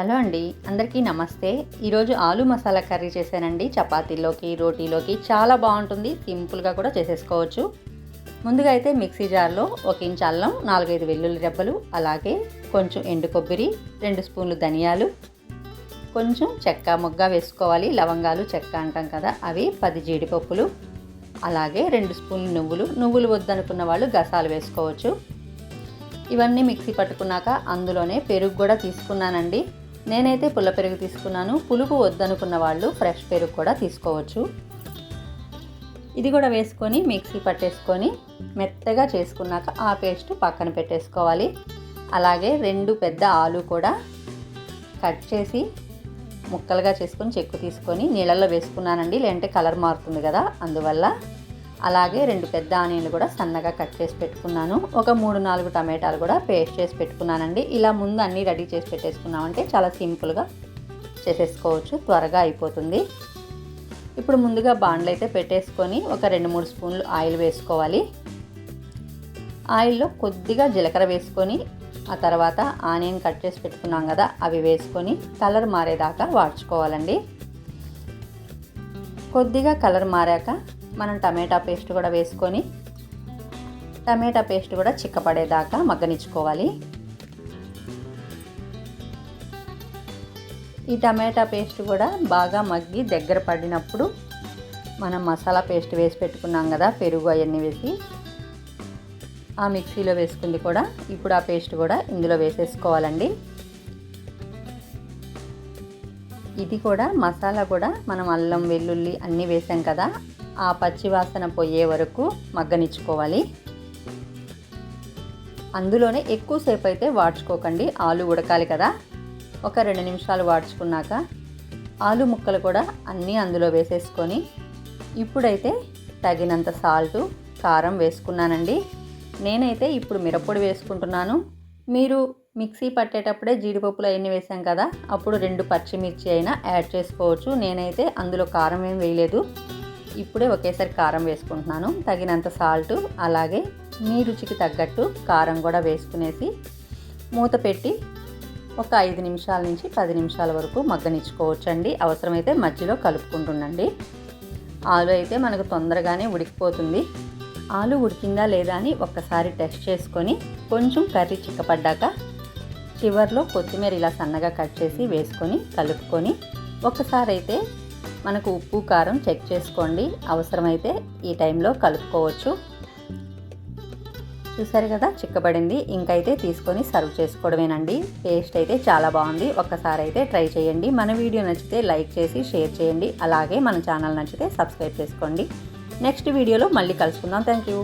Hello అండి అందరికీ నమస్తే. ఈరోజు ఆలు మసాలా కర్రీ చేశానండి. చపాతీలోకి రోటీలోకి చాలా బాగుంటుంది. సింపుల్గా కూడా చేసేసుకోవచ్చు. ముందుగా అయితే మిక్సీ జార్లో ఒక ఇంచ్ అల్లం నాలుగైదు వెల్లుల్లి రెబ్బలు అలాగే కొంచెం ఎండు కొబ్బరి రెండు స్పూన్లు ధనియాలు కొంచెం చెక్క మొగ్గ వేసుకోవాలి. లవంగాలు చెక్క అంటాం కదా అవి పది జీడిపప్పులు అలాగే రెండు స్పూన్లు నువ్వులు. నువ్వులు వద్దనుకున్న వాళ్ళు గసాలు వేసుకోవచ్చు. ఇవన్నీ మిక్సీ పట్టుకున్నాక అందులోనే పెరుగు కూడా తీసుకున్నానండి. నేనైతే పుల్ల పెరుగు తీసుకున్నాను. పులుపు వద్దనుకున్న వాళ్ళు ఫ్రెష్ పెరుగు కూడా తీసుకోవచ్చు. ఇది కూడా వేసుకొని మిక్సీ పట్టేసుకొని మెత్తగా చేసుకున్నాక ఆ పేస్ట్ పక్కన పెట్టేసుకోవాలి. అలాగే రెండు పెద్ద ఆలు కూడా కట్ చేసి ముక్కలుగా చేసుకొని చెక్కు తీసుకొని నీళ్ళల్లో వేసుకున్నానండి. లేదంటే కలర్ మారుతుంది కదా అందువల్ల అలాగే రెండు పెద్ద ఆనియన్లు కూడా సన్నగా కట్ చేసి పెట్టుకున్నాను. ఒక మూడు నాలుగు టమాటాలు కూడా పేస్ట్ చేసి పెట్టుకున్నానండి. ఇలా ముందు అన్నీ రెడీ చేసి పెట్టేసుకున్నామంటే చాలా సింపుల్గా చేసేసుకోవచ్చు. త్వరగా అయిపోతుంది. ఇప్పుడు ముందుగా బాండ్లు అయితే పెట్టేసుకొని ఒక రెండు మూడు స్పూన్లు ఆయిల్ వేసుకోవాలి. ఆయిల్లో కొద్దిగా జీలకర్ర వేసుకొని ఆ తర్వాత ఆనియన్ కట్ చేసి పెట్టుకున్నాం కదా అవి వేసుకొని కలర్ మారేదాకా వాడ్చుకోవాలండి. కొద్దిగా కలర్ మారాక మనం టమాటా పేస్ట్ కూడా వేసుకొని టమాటా పేస్ట్ కూడా చిక్కపడేదాకా మగ్గనిచ్చుకోవాలి. ఈ టమాటా పేస్ట్ కూడా బాగా మగ్గి దగ్గర పడినప్పుడు మనం మసాలా పేస్ట్ వేసి పెట్టుకున్నాం కదా పెరుగు అవన్నీ వేసి. ఆ మిక్సీలో వేసుకుంది కూడా ఇప్పుడు ఆ పేస్ట్ కూడా ఇందులో వేసేసుకోవాలండి. ఇది కూడా మసాలా కూడా మనం అల్లం వెల్లుల్లి అన్నీ వేసాం కదా ఆ పచ్చివాసన పోయే వరకు మగ్గనిచ్చుకోవాలి. అందులోనే ఎక్కువసేపు అయితే వాడ్చుకోకండి. ఆలు ఉడకాలి కదా. ఒక రెండు నిమిషాలు వాడ్చుకున్నాక ఆలు ముక్కలు కూడా అన్నీ అందులో వేసేసుకొని ఇప్పుడైతే తగినంత సాల్టు కారం వేసుకున్నానండి. నేనైతే ఇప్పుడు మిరప్పొడి వేసుకుంటున్నాను. మీరు మిక్సీ పట్టేటప్పుడే జీడిపప్పులు అవన్నీ వేసాం కదా అప్పుడు రెండు పచ్చిమిర్చి అయినా యాడ్ చేసుకోవచ్చు. నేనైతే అందులో కారం ఏం వేయలేదు. ఇప్పుడే ఒకేసారి కారం వేసుకుంటున్నాను. తగినంత సాల్ట్ అలాగే మీ రుచికి తగ్గట్టు కారం కూడా వేసుకునేసి మూత పెట్టి ఒక ఐదు నిమిషాల నుంచి పది నిమిషాల వరకు మగ్గనిచ్చుకోవచ్చండి. అవసరమైతే మధ్యలో కలుపుకుంటుండండి. ఆలు అయితే మనకు తొందరగానే ఉడికిపోతుంది. ఆలు ఉడికిందా లేదా అని ఒక్కసారి టెస్ట్ చేసుకొని కొంచెం కర్రీ చిక్కపడ్డాక చివర్లో కొత్తిమీర ఇలా సన్నగా కట్ చేసి వేసుకొని కలుపుకొని ఒకసారి అయితే మనకు ఉప్పు కారం చెక్ చేసుకోండి. అవసరమైతే ఈ టైంలో కలుపుకోవచ్చు. చూసారు కదా చిక్కబడింది. ఇంకైతే తీసుకొని సర్వ్ చేసుకోవడమేనండి. టేస్ట్ అయితే చాలా బాగుంది. ఒక్కసారి అయితే ట్రై చేయండి. మన వీడియో నచ్చితే లైక్ చేసి షేర్ చేయండి. అలాగే మన ఛానల్ నచ్చితే సబ్స్క్రైబ్ చేసుకోండి. నెక్స్ట్ వీడియోలో మళ్ళీ కలుసుకుందాం. Thank you